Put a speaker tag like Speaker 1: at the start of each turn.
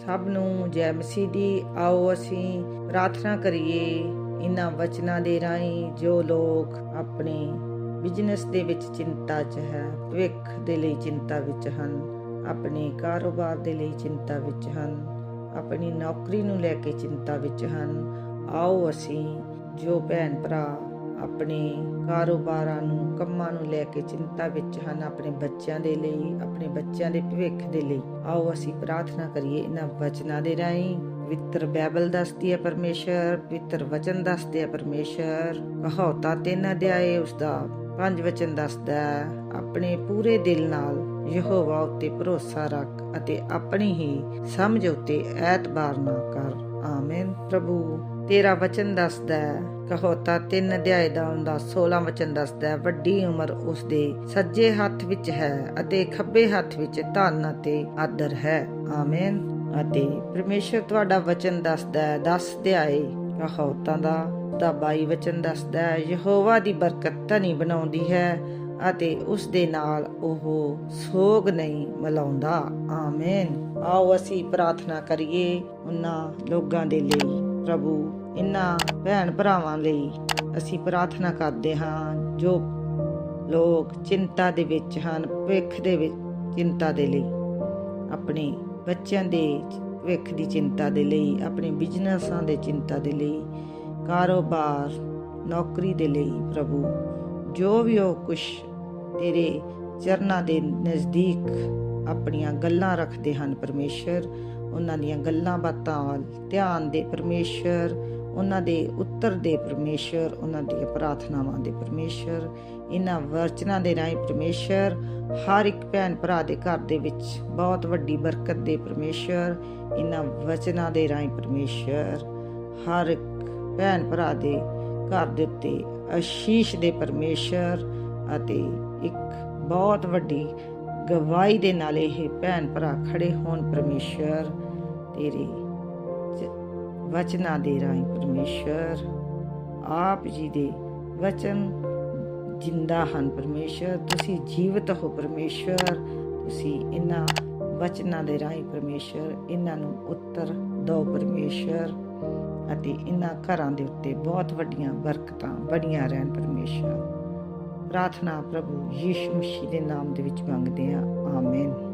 Speaker 1: ਸਭ ਨੂੰ ਜੈ ਮਸੀਹ ਦੀ ਆਓ ਅਸੀਂ ਪ੍ਰਾਰਥਨਾ ਕਰੀਏ ਇਹਨਾਂ ਵਚਨਾਂ ਦੇ ਰਾਹੀਂ ਜੋ ਲੋਕ ਆਪਣੇ ਬਿਜ਼ਨਸ ਦੇ ਵਿੱਚ ਚਿੰਤਾ 'ਚ ਹੈ, ਭਵਿੱਖ ਦੇ ਲਈ ਚਿੰਤਾ ਵਿੱਚ ਹਨ, ਆਪਣੇ ਕਾਰੋਬਾਰ ਦੇ ਲਈ ਚਿੰਤਾ ਵਿੱਚ ਹਨ, ਆਪਣੀ ਨੌਕਰੀ ਨੂੰ ਲੈ ਕੇ ਚਿੰਤਾ ਵਿੱਚ ਹਨ, ਆਓ ਅਸੀਂ ਜੋ ਭੈਣ ਭਰਾ ਆਪਣੇ ਕਾਰੋਬਾਰਾਂ ਨੂੰ, ਕੰਮਾਂ ਨੂੰ ਲੈ ਕੇ ਚਿੰਤਾ ਵਿੱਚ ਹਨ ਆਪਣੇ ਬੱਚਿਆਂ ਦੇ ਲਈ, ਆਪਣੇ ਬੱਚਿਆਂ ਦੇ ਭਵਿੱਖ ਦੇ ਲਈ। ਆਓ ਅਸੀਂ ਪ੍ਰਾਰਥਨਾ ਕਰੀਏ ਇਹਨਾਂ ਵਚਨਾਂ ਦੇ ਰਾਹੀਂ। ਪਵਿੱਤਰ ਬਾਈਬਲ ਦੱਸਦੀ ਹੈ ਪਰਮੇਸ਼ਰ, ਪਵਿੱਤਰ ਵਚਨ ਦੱਸਦੇ ਹੈ ਪਰਮੇਸ਼ਰ। ਕਹਾਉਤਾ ਤਿੰਨ ਅਧਿਆਏ ਉਸ ਦਾ ਪੰਜ ਵਚਨ ਦੱਸਦਾ ਆਪਣੇ ਪੂਰੇ ਦਿਲ ਨਾਲ ਯਹੋਵਾ ਉੱਤੇ ਭਰੋਸਾ ਰੱਖ ਅਤੇ ਆਪਣੀ ਹੀ ਸਮਝ ਉੱਤੇ ਐਤਬਾਰ ਨਾ ਕਰ। ਆਮੀਨ। ਪ੍ਰਭੂ ਤੇਰਾ ਵਚਨ ਦੱਸਦਾ ਹੈ। ਕਹੋਤਾ 3 ਅਧਿਆਇ ਦਾ ਉਹਦਾ 16 ਵਚਨ ਦੱਸਦਾ ਹੈ, ਵੱਡੀ ਉਮਰ ਉਸ ਦੇ ਸੱਜੇ ਹੱਥ ਵਿੱਚ ਹੈ ਅਤੇ ਖੱਬੇ ਹੱਥ ਵਿੱਚ ਧਨ ਅਤੇ ਆਦਰ ਹੈ। ਆਮੀਨ। ਅਤੇ ਪਰਮੇਸ਼ਰ ਤੁਹਾਡਾ ਵਚਨ ਦੱਸਦਾ ਹੈ 10 ਅਧਿਆਇ ਕਹੋਤਾ ਦਾ ਦਾ 22 ਵਚਨ ਦੱਸਦਾ ਹੈ, ਯਹੋਵਾ ਦੀ ਬਰਕਤ ਧਨੀ ਬਣਾਉਂਦੀ ਹੈ ਅਤੇ ਉਸ ਦੇ ਨਾਲ ਉਹ ਸੋਗ ਨਹੀਂ ਮਲਾਉਂਦਾ। ਆਮੀਨ। ਆਓ ਅਸੀਂ ਪ੍ਰਾਰਥਨਾ ਕਰੀਏ ਉਹਨਾਂ ਲੋਕਾਂ ਦੇ ਲਈ। ਪ੍ਰਭੂ, ਇਨ੍ਹਾਂ ਭੈਣ ਭਰਾਵਾਂ ਲਈ ਅਸੀਂ ਪ੍ਰਾਰਥਨਾ ਕਰਦੇ ਹਾਂ, ਜੋ ਲੋਕ ਚਿੰਤਾ ਦੇ ਵਿੱਚ ਹਨ, ਭਵਿੱਖ ਦੇ ਵਿੱਚ ਚਿੰਤਾ ਦੇ ਲਈ, ਆਪਣੇ ਬੱਚਿਆਂ ਦੇ ਭਵਿੱਖ ਦੀ ਚਿੰਤਾ ਦੇ ਲਈ, ਆਪਣੇ ਬਿਜ਼ਨਸਾਂ ਦੇ ਚਿੰਤਾ ਦੇ ਲਈ, ਕਾਰੋਬਾਰ, ਨੌਕਰੀ ਦੇ ਲਈ ਪ੍ਰਭੂ, ਜੋ ਵੀ ਉਹ ਕੁਛ ਤੇਰੇ ਚਰਨਾਂ ਦੇ ਨਜ਼ਦੀਕ ਆਪਣੀਆਂ ਗੱਲਾਂ ਰੱਖਦੇ ਹਨ, ਪਰਮੇਸ਼ਰ ਉਹਨਾਂ ਦੀਆਂ ਗੱਲਾਂ ਬਾਤਾਂ ਵੱਲ ਧਿਆਨ ਦੇ ਪਰਮੇਸ਼ਰ, ਉਹਨਾਂ ਦੇ ਉੱਤਰ ਦੇ ਪਰਮੇਸ਼ਰ, ਉਹਨਾਂ ਦੀਆਂ ਪ੍ਰਾਰਥਨਾਵਾਂ ਦੇ ਪਰਮੇਸ਼ਰ, ਇਹਨਾਂ ਵਚਨਾਂ ਦੇ ਰਾਹੀਂ ਪਰਮੇਸ਼ਰ, ਹਰ ਇੱਕ ਭੈਣ ਭਰਾ ਦੇ ਘਰ ਦੇ ਵਿੱਚ ਬਹੁਤ ਵੱਡੀ ਬਰਕਤ ਦੇ ਪਰਮੇਸ਼ਰ, ਇਹਨਾਂ ਵਚਨਾਂ ਦੇ ਰਾਹੀਂ ਪਰਮੇਸ਼ਰ, ਹਰ ਇੱਕ ਭੈਣ ਭਰਾ ਦੇ ਘਰ ਦੇ ਉੱਤੇ ਅਸ਼ੀਸ਼ ਦੇ ਪਰਮੇਸ਼ਰ ਅਤੇ ਇੱਕ ਬਹੁਤ ਵੱਡੀ ਗਵਾਹੀ ਦੇ ਨਾਲ ਇਹ ਭੈਣ ਭਰਾ ਖੜੇ ਹੋਣ ਪਰਮੇਸ਼ਰ। ਤੇਰੇ ਵਚਨਾਂ ਦੇ ਰਾਹੀਂ ਪਰਮੇਸ਼ਰ ਆਪ ਜੀ ਦੇ ਵਚਨ ਜਿੰਦਾ ਹਨ ਪਰਮੇਸ਼ਰ। ਤੁਸੀਂ ਜੀਵਤ ਹੋ ਪਰਮੇਸ਼ਰ। ਤੁਸੀਂ ਇਹਨਾਂ ਵਚਨਾਂ ਦੇ ਰਾਹੀਂ ਪਰਮੇਸ਼ਰ, ਇਹਨਾਂ ਨੂੰ ਉੱਤਰ ਦਿਓ ਪਰਮੇਸ਼ਰ ਅਤੇ ਇਹਨਾਂ ਘਰਾਂ ਦੇ ਉੱਤੇ ਬਹੁਤ ਵੱਡੀਆਂ ਬਰਕਤਾਂ ਬੜੀਆਂ ਰਹਿਣ ਪਰਮੇਸ਼ਰ। ਪ੍ਰਾਰਥਨਾ ਪ੍ਰਭੂ ਯੀਸ਼ੂ ਮਸੀਹ ਦੇ ਨਾਮ ਦੇ ਵਿੱਚ ਮੰਗਦੇ ਹਾਂ। ਆਮੀਨ।